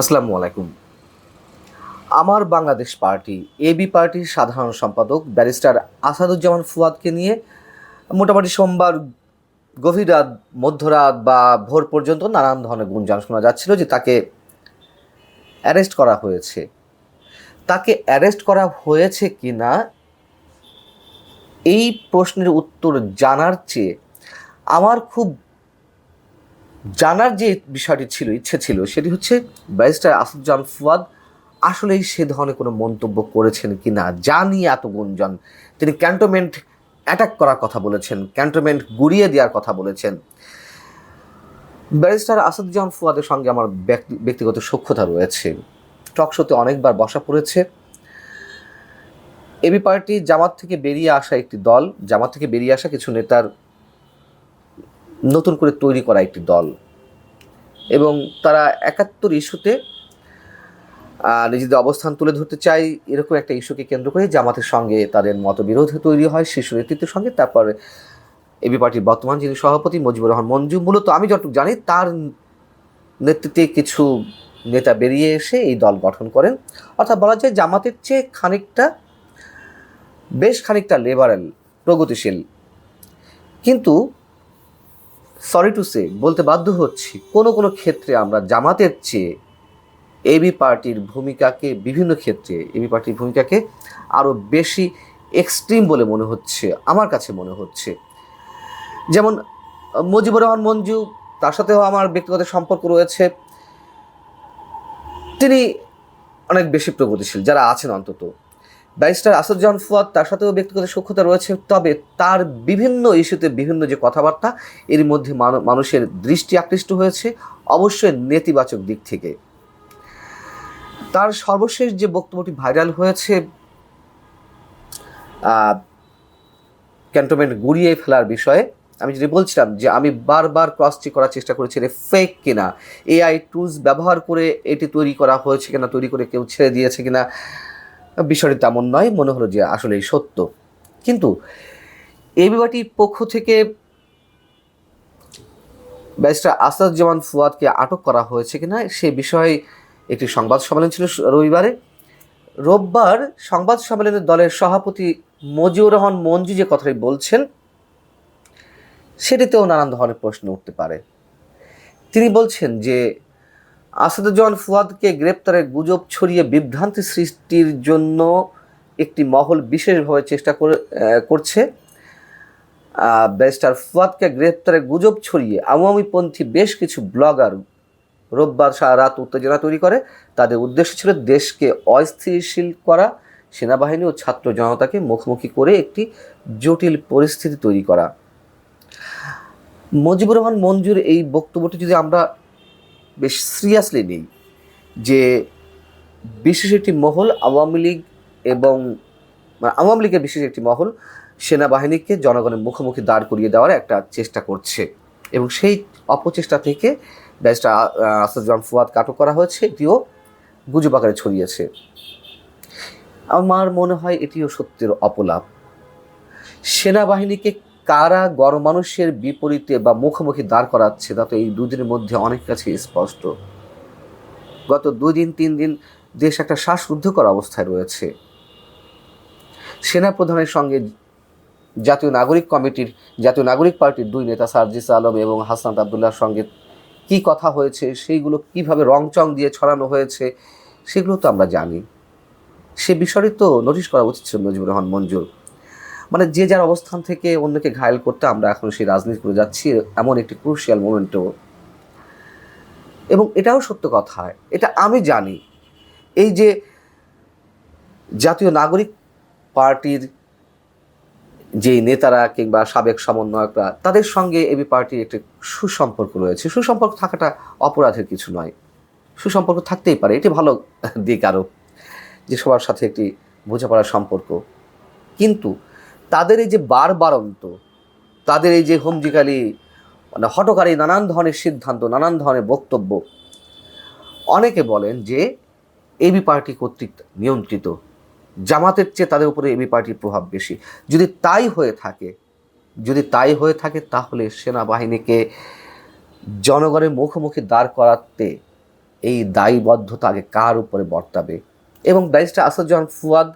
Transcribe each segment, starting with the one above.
আসসালামু আলাইকুম। আমার বাংলাদেশ পার্টি এবি পার্টির সাধারণ সম্পাদক ব্যারিস্টার আসাদুজ্জামান ফুয়াদকে নিয়ে মোটামুটি সোমবার গভীর রাত, মধ্যরাত বা ভোর পর্যন্ত নানান ধরনের গুঞ্জন শোনা যাচ্ছিল যে তাকে অ্যারেস্ট করা হয়েছে। তাকে অ্যারেস্ট করা হয়েছে কি না এই প্রশ্নের উত্তর জানার চেয়ে আমার খুব জানার যে বিষয়টি ছিল, ইচ্ছে ছিল, সেটি হচ্ছে ব্যারিস্টার আসাদুজ্জামান ফুয়াদ আসলেই সে ধরনের কোনো মন্তব্য করেছেন কি না যা নিয়ে এত গুঞ্জন। তিনি ক্যান্টনমেন্ট অ্যাটাক করার কথা বলেছেন, ক্যান্টনমেন্ট গুড়িয়ে দেওয়ার কথা বলেছেন। ব্যারিস্টার আসাদুজ্জামান ফুয়াদের সঙ্গে আমার ব্যক্তি- ব্যক্তিগত সখ্যতা রয়েছে। টকশোতে অনেকবার বসা পড়েছে। এবি পার্টি জামাত থেকে বেরিয়ে আসা একটি দল, জামাত থেকে বেরিয়ে আসা কিছু নেতার নতুন করে তৈরি করা একটি দল। এবং তারা একাত্তর ইস্যুতে নিজেদের অবস্থান তুলে ধরতে চাই এরকম একটা ইস্যুকে কেন্দ্র করে জামাতের সঙ্গে তাদের মতবিরোধ তৈরি হয়, শিশু নেতৃত্বের সঙ্গে। তারপর এবি পার্টির বর্তমান যিনি সভাপতি, মুজিবুর রহমান মঞ্জু, মূলত আমি যতটুকু জানি তার নেতৃত্বে কিছু নেতা বেরিয়ে এসে এই দল গঠন করেন। অর্থাৎ বলা যায় জামাতের চেয়ে খানিকটা, বেশ খানিকটা লেবারেল প্রগতিশীল। কিন্তু সরি টু সে বলতে বাধ্য হচ্ছি, কোনো কোনো ক্ষেত্রে আমরা জামাতের চেয়ে এবি পার্টির ভূমিকাকে, বিভিন্ন ক্ষেত্রে এবি পার্টির ভূমিকাকে আরও বেশি এক্সট্রিম বলে মনে হচ্ছে, আমার কাছে মনে হচ্ছে। যেমন, মুজিবুর রহমান মঞ্জু, তার সাথেও আমার ব্যক্তিগত সম্পর্ক রয়েছে। তিনি অনেক বেশি প্রগতিশীল, যারা আছেন অন্তত। ব্যারিস্টার আসাদুজ্জামান ফুয়াদ তার সাথেও ব্যক্তিগত সক্ষতা রয়েছে, তবে তার বিভিন্ন ইস্যুতে বিভিন্ন যে কথাবার্তা, এর মধ্যে মানুষের দৃষ্টি আকৃষ্ট হয়েছে, অবশ্যই নেতিবাচক দিক থেকে। তার সর্বশেষ যে বক্তব্যটি ভাইরাল হয়েছে ক্যান্টনমেন্ট গুড়িয়ে ফেলার বিষয়ে, আমি যেটা বলছিলাম যে আমি বারবার ক্রস চেক করার চেষ্টা করেছি, এটা ফেক কিনা এআই টুলস ব্যবহার করে এটি তৈরি করা হয়েছে কিনা, তৈরি করে কেউ ছেড়ে দিয়েছে কিনা বিষয়টি তেমন নয়, মনে হলো যে আসলেই সত্য। কিন্তু এই বিবাহটির পক্ষ থেকে ব্যারিস্টার আসাদুজ্জামান ফুয়াদকে আটক করা হয়েছে কিনা, সে বিষয়ে একটি সংবাদ সম্মেলন ছিল রবিবারে। রোববার সংবাদ সম্মেলনে দলের সভাপতি মজিউর রহমান মঞ্জু যে কথাটি বলছেন, সেটিতেও নানান ধরনের প্রশ্ন উঠতে পারে। তিনি বলছেন যে আসাদুজ্জামান ফুয়াদকে গ্রেপ্তারের গুজব ছড়িয়ে বিভ্রান্তি সৃষ্টির জন্য একটি মহল বিশেষভাবে চেষ্টা করে করছে। ব্যারিস্টার ফুয়াদকে গ্রেপ্তারের গুজব ছড়িয়ে আওয়ামীপন্থী বেশ কিছু ব্লগার রোববার সারা রাত উত্তেজনা তৈরি করে। তাদের উদ্দেশ্য ছিল দেশকে অস্থিতিশীল করা, সেনাবাহিনী ও ছাত্র জনতাকে মুখোমুখি করে একটি জটিল পরিস্থিতি তৈরি করা। মুজিবুর রহমান মঞ্জুর এই বক্তব্যটি যদি আমরা বেশ সিরিয়াসলি নিই যে বিশেষ একটি মহল আওয়ামী লীগ এবং মানে আওয়ামী লীগের বিশেষ একটি মহল সেনাবাহিনীকে জনগণের মুখোমুখি দাঁড় করিয়ে দেওয়ার একটা চেষ্টা করছে এবং সেই অপচেষ্টা থেকে ব্যারিস্টার আসাদুজ্জামান ফুয়াদ আটক করা হয়েছে, এটিও গুজব আকারে ছড়িয়েছে। আমার মনে হয় এটিও সত্যের অপলাপ। সেনাবাহিনীকে কারা গণমানুষের বিপরীতে বা মুখোমুখি দাঁড় করাচ্ছে তা তো এই দুদিনের মধ্যে অনেক কাছে স্পষ্ট। গত দুই দিন তিন দিন দেশ একটা শ্বাসরুদ্ধকর অবস্থায় রয়েছে। সেনা প্রধানের সঙ্গে জাতীয় নাগরিক কমিটির, জাতীয় নাগরিক পার্টির দুই নেতা সার্জিস আলম এবং হাসনাত আবদুল্লাহর সঙ্গে কি কথা হয়েছে, সেইগুলো কীভাবে রংচং দিয়ে ছড়ানো হয়েছে, সেগুলো তো আমরা জানি। সে বিষয়টি তো নোটিশ করা উচিত ছিল মুজিবুর রহমান মঞ্জুর। মানে যে যার অবস্থান থেকে অন্যকে ঘায়েল করতে আমরা এখন সেই রাজনীতি করে যাচ্ছি, এমন একটি ক্রুশিয়াল মোমেন্টও এবং এটাও সত্য কথা, এটা আমি জানি। এই যে জাতীয় নাগরিক পার্টির যে নেতারা কিংবা সাবেক সমন্বয়করা, তাদের সঙ্গে এবি পার্টির একটি সুসম্পর্ক রয়েছে। সুসম্পর্ক থাকাটা অপরাধের কিছু নয়। সুসম্পর্ক থাকতেই পারে, এটি ভালো দিক আরও, যে সবার সাথে একটি বোঝাপড়ার সম্পর্ক। কিন্তু তাদের এই যে বারবারন্ত তাদের এই যে হোমজিকালি মানে হটকারী নানান ধরনের সিদ্ধান্ত, নানান ধরনের বক্তব্য, অনেকে বলেন যে এবি পার্টি কর্তৃক নিয়ন্ত্রিত, জামাতের চেয়ে তাদের উপরে এবি পার্টির প্রভাব বেশি। যদি তাই হয়ে থাকে, যদি তাই হয়ে থাকে তাহলে সেনাবাহিনীকে জনগণের মুখোমুখি দাঁড় করাতে এই দায়বদ্ধতা আগে কার উপরে বর্তাবে? এবং ব্যারিস্টার আসাদুজ্জামান ফুয়াদ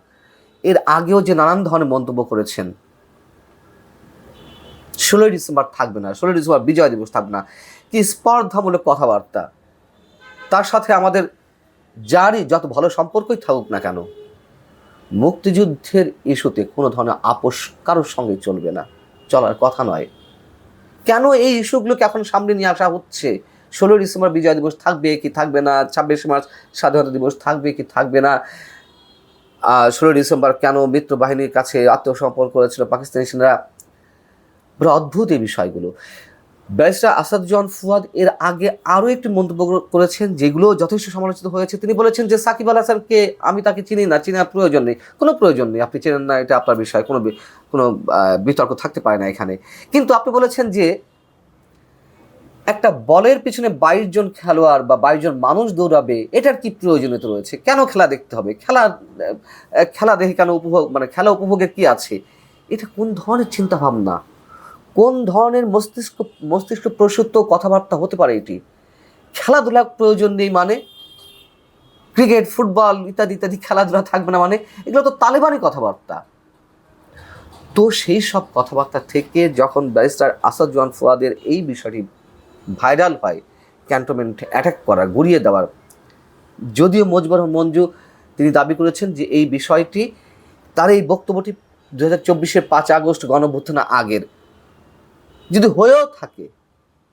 এর আগেও যে নানান ধরনের মন্তব্য করেছেন। ষোলোই ডিসেম্বর থাকবে না, ষোলোই ডিসেম্বর বিজয় দিবস থাকবে না, কি স্পর্ধামূলক কথাবার্তা। তার সাথে আমাদের যারই যত ভালো সম্পর্কই থাকুক না কেন, মুক্তিযুদ্ধের ইস্যুতে কোনো ধরনের আপোষ কারোর সঙ্গে চলবে না, চলার কথা নয়। কেন এই ইস্যুগুলোকে এখন সামনে নিয়ে আসা হচ্ছে? ষোলোই ডিসেম্বর বিজয় দিবস থাকবে কি থাকবে না? ছাব্বিশে মার্চ স্বাধীনতা দিবস থাকবে কি থাকবে না? ষোলোই ডিসেম্বর কেন মিত্র বাহিনীর কাছে আত্মসমর্পণ করেছিল পাকিস্তানি সেনারা? অদ্ভুত এই বিষয়গুলো। ব্যারিস্টার আসাদ আসাদুজ্জামান ফুয়াদ এর আগে আরও একটি মন্তব্য করেছেন, যেগুলো যথেষ্ট সমালোচিত হয়েছে। তিনি বলেছেন যে, সাকিব আল হাসানকে আমি তাকে চিনি না, চিনার প্রয়োজন নেই। কোনো প্রয়োজন নেই, আপনি চেনেন না, এটা আপনার বিষয়। কোনো কোনো বিতর্ক থাকতে পারে না এখানে। কিন্তু আপনি বলেছেন যে একটা বলের পিছনে বাইশ জন খেলোয়াড় বা বাইশ জন মানুষ দৌড়াবে, এটার কি প্রয়োজনীয়তা রয়েছে? কেন খেলা দেখতে হবে? খেলা খেলা দেখে কেন উপভোগ মানে খেলা উপভোগের কি আছে? এটা কোন ধরনের চিন্তা ভাবনা কোন ধরনের মস্তিষ্ক মস্তিষ্ক প্রসূত কথাবার্তা হতে পারে এটি? খেলাধুলা প্রয়োজন নেই মানে? ক্রিকেট, ফুটবল ইত্যাদি ইত্যাদি খেলাধুলা থাকবে না মানে? এগুলো তো তালেবানি কথাবার্তা। তো সেই সব কথাবার্তা থেকে যখন ব্যারিস্টার আসাদুজ্জামান ফুয়াদের এই বিষয়টি ভাইরাল হয় ক্যান্টনমেন্ট অ্যাটাক করা, গুড়িয়ে দেওয়ার। যদিও মজবর মঞ্জু তিনি দাবি করেছেন যে এই বিষয়টি, তার এই বক্তব্যটি দু হাজার চব্বিশের পাঁচ আগস্ট গণভ্যুত্থানা আগের। যদি হয়েও থাকে,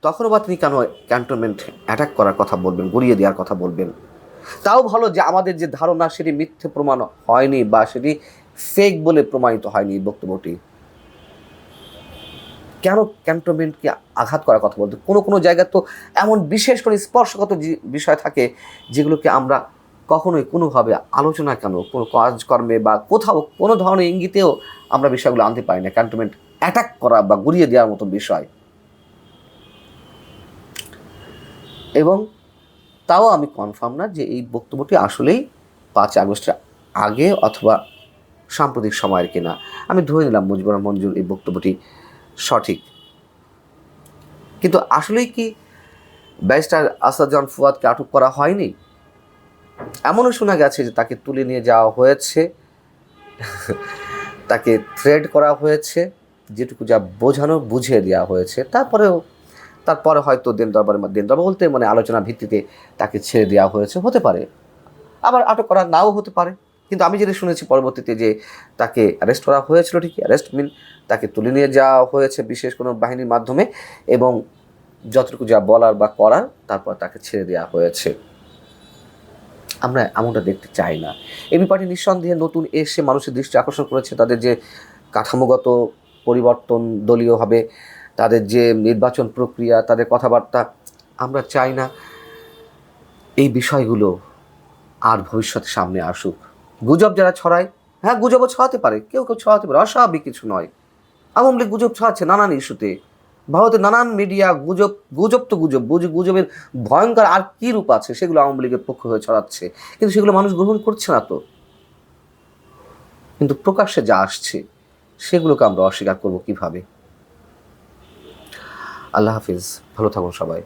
তখনও বা তিনি কেন ক্যান্টনমেন্ট অ্যাটাক করার কথা বলবেন, গড়িয়ে দেওয়ার কথা বলবেন? তাও ভালো যে আমাদের যে ধারণা সেটি মিথ্যে প্রমাণ হয়নি বা সেটি ফেক বলে প্রমাণিত হয়নি এই বক্তব্যটি। কেন ক্যান্টনমেন্টকে আঘাত করার কথা বলতে? কোনো কোনো জায়গায় তো এমন বিশেষ করে স্পর্শগত বিষয় থাকে যেগুলোকে আমরা কখনোই কোনোভাবে আলোচনা কেন, কোনো কাজকর্মে বা কোথাও কোনো ধরনের ইঙ্গিতেও আমরা বিষয়গুলো আনতে পারি না। ক্যান্টনমেন্ট অ্যাটাক করা বা গুড়িয়ে দেওয়ার মতো বিষয়। এবং তাও আমি কনফার্ম না যে এই বক্তব্যটি আসলেই পাঁচ আগস্টের আগে অথবা সাম্প্রতিক সময়ের কিনা। আমি ধরে নিলাম মুজিবুর রহমান মঞ্জুর এই বক্তব্যটি সঠিক। কিন্তু আসলেই কি ব্যারিস্টার আসাদুজ্জামান ফুয়াদকে আটক করা হয়নি? এমনও শোনা গেছে যে তাকে তুলে নিয়ে যাওয়া হয়েছে, তাকে থ্রেড করা হয়েছে, যেটুকু যা বোঝানো, বুঝিয়ে দেওয়া হয়েছে। তারপরেও, তারপরে হয়তো দেন দরবারে দেন দরবার বলতে মানে আলোচনা ভিত্তিতে তাকে ছেড়ে দেওয়া হয়েছে, হতে পারে। আবার আটক করা নাও হতে পারে। কিন্তু আমি যেটা শুনেছি পরবর্তীতে যে তাকে অ্যারেস্ট করা হয়েছিল ঠিকই অ্যারেস্ট মিন তাকে তুলে নিয়ে যাওয়া হয়েছে বিশেষ কোনো বাহিনীর মাধ্যমে এবং যতটুকু যা বলার বা করার তারপর তাকে ছেড়ে দেওয়া হয়েছে। আমরা এমনটা দেখতে চাই না। এবি পার্টি নিঃসন্দেহে নতুন এসে মানুষের দৃষ্টি আকর্ষণ করেছে। তাদের যে কাঠামোগত পরিবর্তন দলীয়ভাবে তাদের যে নির্বাচন প্রক্রিয়া, তাদের কথাবার্তা, আমরা চাই না। এই বিষয়গুলো আর ভবিষ্যতে সামনে আসুক। গুজব যারা ছড়ায় হ্যাঁ গুজবও ছড়াতে পারে, কেউ কেউ ছড়াতে পারে, অস্বাভাবিক কিছু নয়। আওয়ামী লীগ গুজব ছড়াচ্ছে নানান ইস্যুতে। ভারতের নানান মিডিয়া গুজব গুজব তো গুজব গুজবের ভয়ঙ্কর আর কী রূপ আছে সেগুলো আওয়ামী লীগের পক্ষ হয়ে ছড়াচ্ছে। কিন্তু সেগুলো মানুষ গ্রহণ করছে না তো। কিন্তু প্রকাশ্যে যা আসছে, সেগুলোকে আমরা অস্বীকার করব কীভাবে? আল্লাহ হাফিজ, ভালো থাকুন সবাই।